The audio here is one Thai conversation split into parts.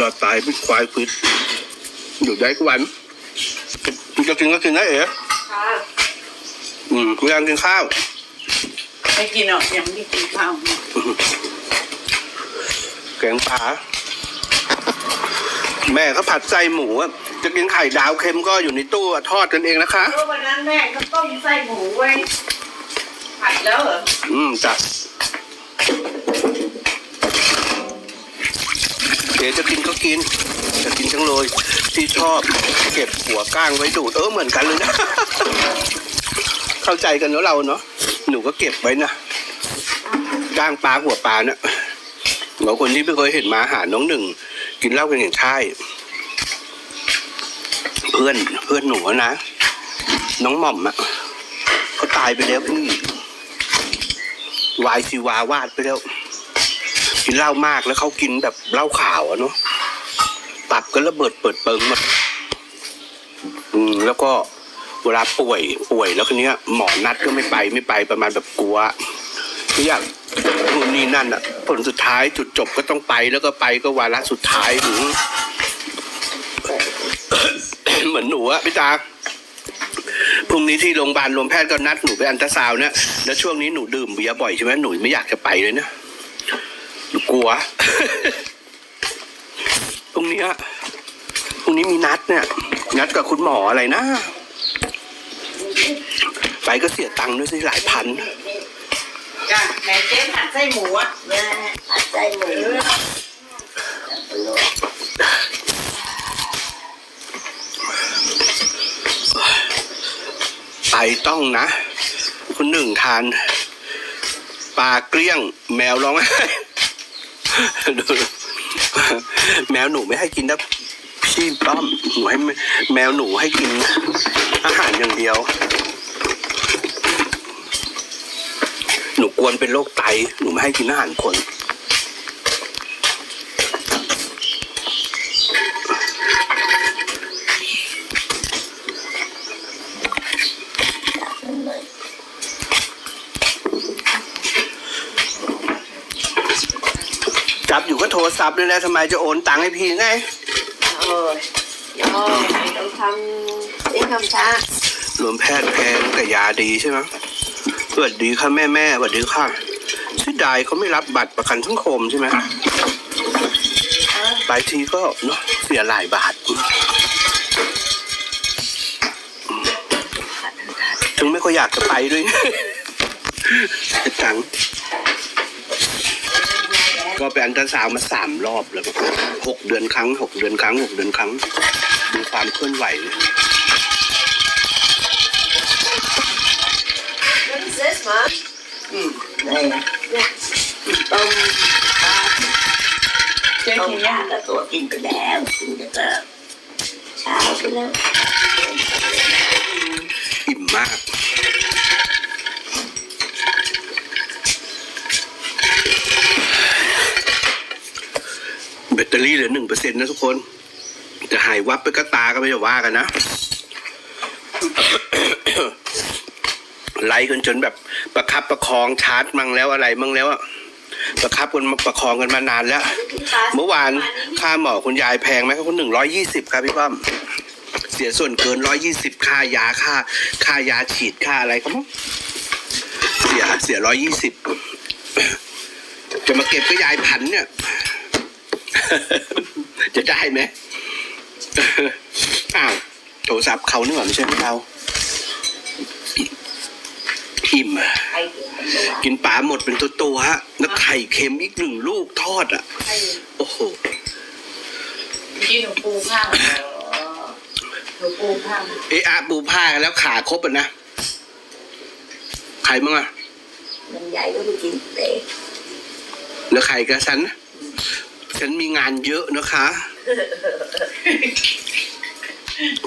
รอดตายเป็นควายฟิตอยู่ได้ทุกวันจะกินก็กินได้เอ๋ค่ะอืมไม่อยากกินข้าว ไม่กินหรอกยังไม่ได้กินข้าวแกงปลาแม่เขาผัดไส้หมูอะจะกินไข่ดาวเค็มก็อยู่ในตู้อะทอดกันเองนะคะเพราะวันนั้นแม่ก็ต้มไส้หมูไว้ผัดแล้วเหรอ อืมจ้ะ เดี๋ยวจะกินก็กินจะกินทั้งเลยที่ชอบเก็บหัวก้างไว้ดูดเออเหมือนกันเลยนะ เข้าใจกันเนาะเราเนาะหนูก็เก็บไว้นะก้างปลาหัวปลาเนะเราคนที่ไม่เคยเห็นมาหาน้องหนึ่ง กินเหล้ากันอย่างใช่เพื่อนเพื่อนหนูนะน้องหม่อมอะเขาตายไปแล้วพี่วายชีวาวาดไปแล้ว กินเหล้ามากแล้วเขากินแบบเหล้าขาวอะเนาะตับก็ระเบิดเปิดเปิงหมดอืมแล้วก็เวลาป่วยป่วยแล้วคนนี้ยหมอนัดก็ไม่ไปไม่ไปประมาณแบบกลัวทุกอย่างนู่นนี่นั่นอะผลสุดท้ายจุดจบก็ต้องไปแล้วก็ไปก็วาระสุดท้ายถึงเหมือนหนูอะพี่ตาพรุ่งนี้ที่โรงพยาบาลรวมแพทย์ก็นัดหนูไปอันตราซาวน์เนี่ยแล้วช่วงนี้หนูดื่มเบียร์บ่อยใช่ไหมหนูไม่อยากจะไปเลยเนี่ย กลัวพรุ่งนี้พรุ่งนี้มีนัดเนี่ย นัดกับคุณหมออะไรนะ ไปก็เสียตังค์ด้วยสิหลายพัน จ้ะแม่เจ๊ผัดไส้หมูอะแม่ผัดไส้หมูเออลวกไปต้องนะ คุณหนึ่งทาน ปลาเกลี้ยงแมวร้องไห้ ดูแมวหนูไม่ให้กินนะพี่ป้อมหนูให้แมวหนูให้กิน อาหารอย่างเดียว หนูกวนเป็นโรคไต หนูไม่ให้กินอาหารคน จับอยู่ก็โทร ศัพท์ด้วยนะทำไมจะโอนตังค์ให้พี่ไงโอ้ยโอ้ยต้องทำนี่ทำช้ารวมแพทย์แพงแต่ยาดีใช่ไหมสวัสดีค่ะแม่แม่สวัสดีค่ะเสียดายเขาไม่รับบัตรประกันสังคมใช่ไหมไปทีก็เนาะเสียหลายบาท ถึงไม่ก็อยากจะไปด้วยเสียตังค์ ก็ไปอันตราซาวน์มาสามรอบแล้วก็หกเดือนครั้งหกเดือนครั้งหกเดือนครั้งดูความเคลื่อนไหวเลย What is this, Mom? อืมนี่นะเนี่ยต้มปลาเจ๊ต้มกินยายังก็ตัวกินไปแล้วกินจะเติมเช้าไปแล้ว อิ่มมาก แบตเตอรี่เหลือหนึ่งเปอร์เซ็นต์นะทุกคน จะหายวับไปก็ตาก็ไม่จะว่ากันนะ ไล่กันจนแบบประคับประคองชาร์จมั่งแล้วอะไรมั่งแล้วอะประคับกันมาประคองกันมานานแล้ว เมื่อวานค่าหมอคุณยายแพงไหมครับคุณหนึ่งร้อยยี่สิบครับพี่ป้อม เสียส่วนเกินร้อยยี่สิบค่ายาค่า ค่ายาฉีดค่าอะไรครับผมเสียเสียร้อยยี่สิบจะมาเก็บก็ยายพันเนี่ย จะได้ไหมอ้าวโทรศัพท์เขาเนี่ยไม่ใช่ของเราอิ่มอะไข่กินเป็นตัวกินปลาหมดเป็นตัวตัวๆฮะแล้วไข่เค็มอีกหนึ่งลูกทอดอะให้โอ้โหกินหนูปูข้างหนูปูข้างเอะอะปูผ้ากันแล้วขาครบอะนะใครมั่งอะมันใหญ่ก็ไปกินเตะแล้วใครกับฉัน ฉันมีงานเยอะนะคะ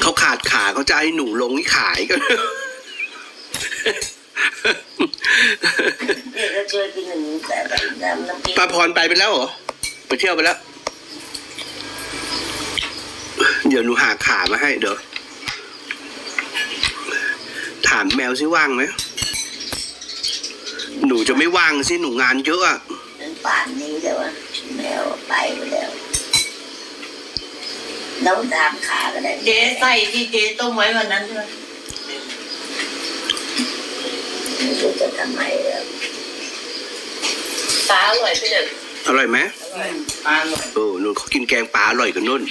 เขาขาดขาเขาจะให้หนูลงที่ขายกันเนี่ยก็ช่วยกินหนึ่งแต่แบบน้ำน้ำพริกป้าพรไปไปแล้วเหรอ ไปเที่ยวไปแล้ว เดี๋ยวหนูหาขามาให้เดี๋ยว ถามแมวซิว่างไหม หนูจะไม่ว่างสิหนูงานเยอะอะจนป่านนี้แต่ว่าแมว ไปไปแล้วเราตามขาก็ได้เจ๊ใส่ที่เจ๊ต้มไว้วันนั้นใช่ไหมไม่รู้จะทำไมแล้วปลาอร่อยพี่หนึ่งอร่อยไหมอร่อยปลาอร่อยโอ้นุ่นเขากินแกงปลาอร่อยกับนุ่น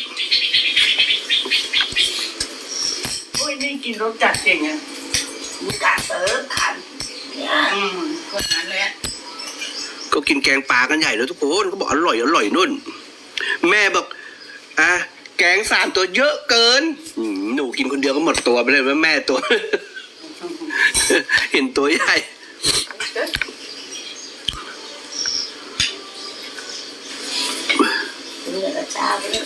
โอ้ยนี่กินรสจัดเก่งอะมีกาเติร์ขันเนี่ยอืมคนนั้นแหละ ก็กินแกงปลากันใหญ่แล้วทุกคนก็บอกอร่อยอร่อยนุ่น แม่บอกอะแกงสามตัวเยอะเกินอืมหนูกินคนเดียวก็หมดตัวไปเลยว่าแม่ตัว เห็นตัวใหญ่เนี่ยกระชาไปเลย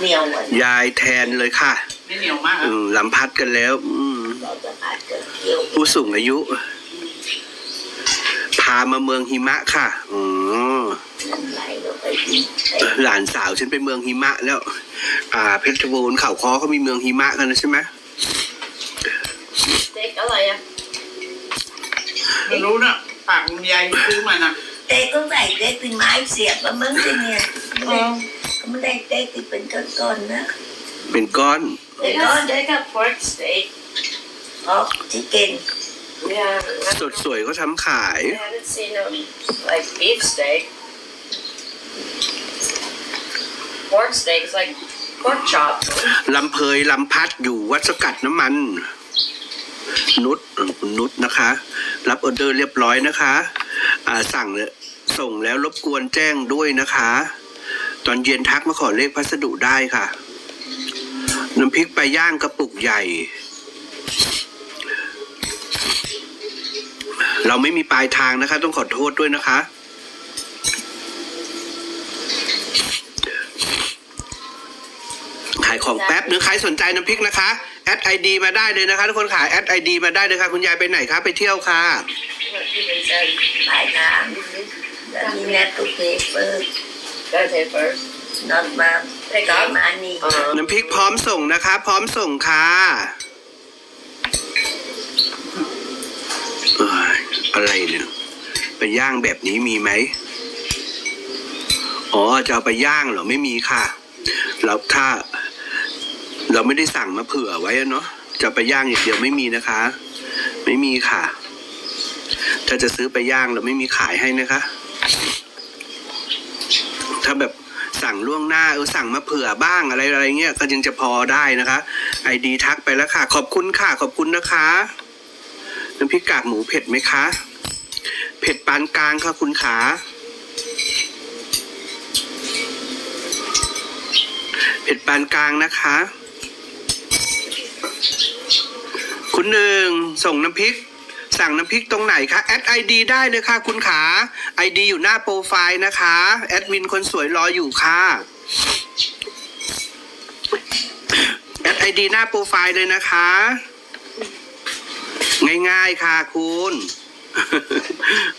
เหนียวกว่ายายแทนเลยค่ะไม่เหนียวมากอืมลำพัดกันแล้วอืมเราจะอาจจะเกี่ยวผู้สูงอายุพามาเมืองหิมะค่ะอ๋อน้ำไหลเราไปกินแต่หลานสาวฉันไปเมืองหิมะแล้ว อ่า เพชรบูรณ์เขาคอเขามีเมืองหิมะกันนะใช่ไหมเต็กอะไรอะไม่รู้น่ะปากคุณยายซื้อมาน่ะเต็กก็ใส่เต็กเป็นไม้เสียบมามึงสิเนี่ยไม่ได้ไม่ได้เต็กที่เป็นก้อนๆนะ เป็นก้อนเป็นก้อน They got pork steak. ออกที่เก่ง Yeah, สดสวยก็ทำขาย I haven't seen them like beef steak. Pork steak is like pork chop. ลำเพยลำพัดอยู่วัดสกัดน้ำมัน นุชเออคุณนุชนะคะ รับออเดอร์เรียบร้อยนะคะ อ่าสั่งเลยส่งแล้วรบกวนแจ้งด้วยนะคะ ตอนเย็นทักมาขอเลขพัสดุได้ค่ะ น้ำพริกปลาย่างกระปุกใหญ่ เราไม่มีปลายทางนะคะ ต้องขอโทษด้วยนะคะ ขายของแป๊บนึงใครสนใจน้ำพริกนะคะแอดไอดีมาได้เลยนะคะ ทุกคนขายแอดไอดีมาได้เลยค่ะ คุณยายไปไหนคะไปเที่ยวค่ะ What even said, ปลายทางแล้วมีแนทตุเพเปอร์ gotta pay first. นอนมาไปก่อนมานี่ Uh, น้ำพริกพร้อมส่งนะคะ พร้อมส่งค่ะเอ้ย อะไรเนี่ยไปย่างแบบนี้มีไหมอ๋อจะเอาไปย่างเหรอไม่มีค่ะแล้วถ้า เราไม่ได้สั่งมาเผื่อไว้เนาะจะไปย่างอย่างเดียวไม่มีนะคะ ไม่มีค่ะ ถ้าจะซื้อไปย่างเราไม่มีขายให้นะคะ ถ้าแบบสั่งล่วงหน้าเออสั่งมาเผื่อบ้างอะไรอะไรเงี้ยก็ยังจะพอได้นะคะไอดีทักไปแล้วค่ะ ขอบคุณค่ะ ขอบคุณนะคะ น้ำพริกกากหมูเผ็ดไหมคะ เผ็ดปานกลางค่ะคุณขาเผ็ดปานกลางนะคะ คุณหนึ่งส่งน้ำพริก สั่งน้ำพริกตรงไหนคะแอดไอดีได้เลยค่ะ คุณขาไอดีอยู่หน้าโปรไฟล์นะคะแอดมินคนสวยรออยู่ค่ะแอดไอดีหน้าโปรไฟล์เลยนะคะ ง่ายๆค่ะคุณ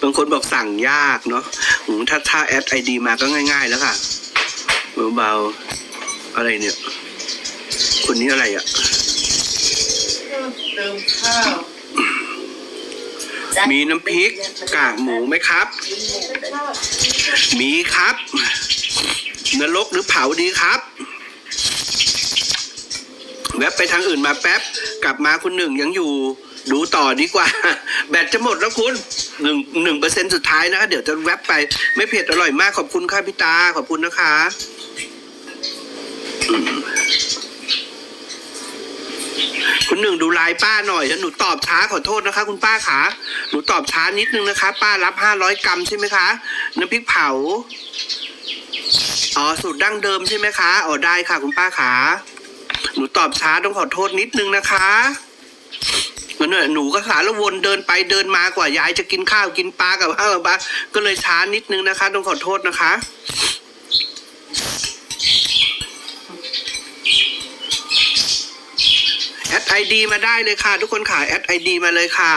บางคนบอกสั่งยากเนาะอืมถ้าถ้าแอดไอดีมาก็ง่าย ๆ แล้วค่ะเบาๆอะไรเนี่ย คนนี้อะไรอะเติมข้าวมีน้ำพริกกากหมูไหมครับ มีครับ นรกหรือเผาดีครับ แวบไปทางอื่นมาแป๊บ กลับมาคุณหนึ่งยังอยู่ ดูต่อดีกว่า แบตจะหมดแล้วคุณหนึ่งหนึ่งเปอร์เซ็นสุดท้ายนะคะเดี๋ยวจะแวบไปไม่เผ็ดอร่อยมากขอบคุณค่ะพี่ตา ขอบคุณนะคะคุณหนึ่งดูไลน์ป้าหน่อยหนูตอบช้าขอโทษนะคะ คุณป้าขาหนูตอบช้านิดนึงนะคะ ป้ารับห้าร้อยกรัมใช่ไหมคะน้ำพริกเผาอ๋อสูตรดั้งเดิมใช่ไหมคะอ๋อได้ค่ะ คุณป้าขาหนูตอบช้าต้องขอโทษนิดนึงนะคะ มันเนี่ยหนูก็ขาละวนเดินไปเดินมากว่ายายจะกินข้าวกินปลากับข้าวปลาก็เลยช้านิดนึงนะคะ ต้องขอโทษนะคะแอดไอดีมาได้เลยค่ะ ทุกคนค่ะแอดไอดีมาเลยค่ะ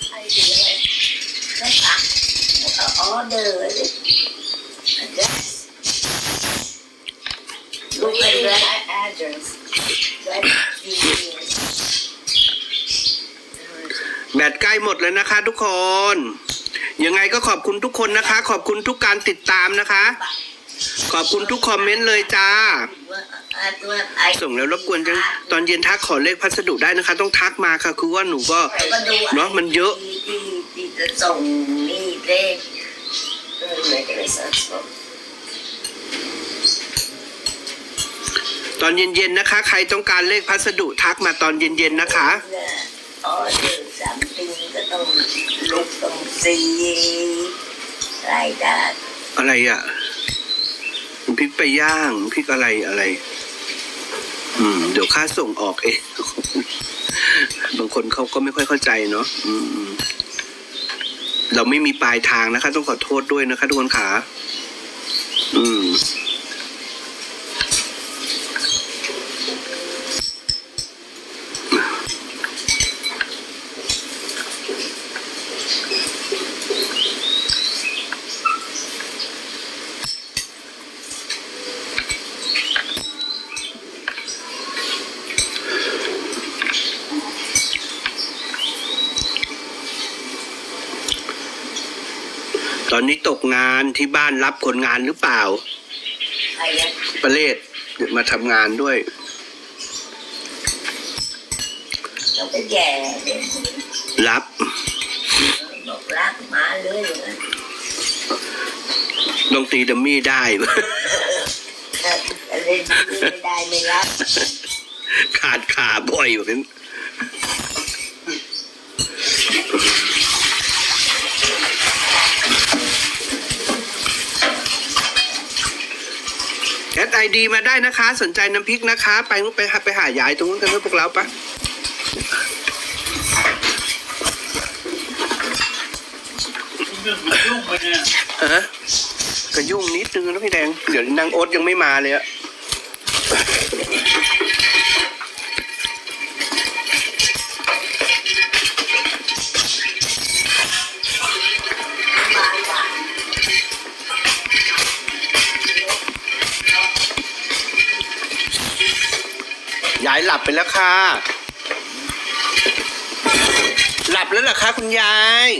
FID, like, ได้ปักเอาออเดอร์เลยเดสลูก what เป็ do น you แร mean ก a- address? แรกดีแบตใกล้หมดแล้วนะคะทุกคน ยังไงก็ขอบคุณทุกคนนะคะ ขอบคุณทุกการติดตามนะคะ ขอบคุณทุกคอมเมนต์เลยจ้า ส่งแล้วรบกวนจังตอนเย็นทักขอเลขพัสดุได้นะคะ ต้องทักมาค่ะ คือว่าหนูก็เนอะมันเยอะ ที่ที่จะส่งนี่เลขเออไหนจะไปเสิร์ชบอกตอนเย็นๆนะคะ ใครต้องการเลขพัสดุทักมาตอนเย็นๆนะคะเนี่ยออเดอร์สามติงก็ต้องลุกต้องซีรายได้อะไรอะพริกไปย่างพริกอะไรอะไร อืม เดี๋ยวค่าส่งออกเอง บางคนเขาก็ไม่ค่อยเข้าใจเนาะอืม เราไม่มีปลายทางนะคะ ต้องขอโทษด้วยนะคะทุกคนขาอืม อนนี้ตกงานที่บ้านรับคนงานหรือเปล่า ประเลศมาทำงานด้วยรับบอกรักมาเลยเหรอต้องตีดัมมี่ได้เล่นไม่ได้ไม่รับ ขาดขาบ่อยแบบนั้น แอดไอดีมาได้นะคะ สนใจน้ำพริกนะคะ ไปนู้นไปหาไปหายายตรงนู้นกันด้วยพวกเราปะเรื่องมันยุ่งไปเนี่ยฮะก็ยุ่งนิดนึงนะพี่แดง เดี๋ยวนางโอ๊ตยังไม่มาเลยอะ บไปแล้วค่ะ หลับแล้วเหรอคะคุณยาย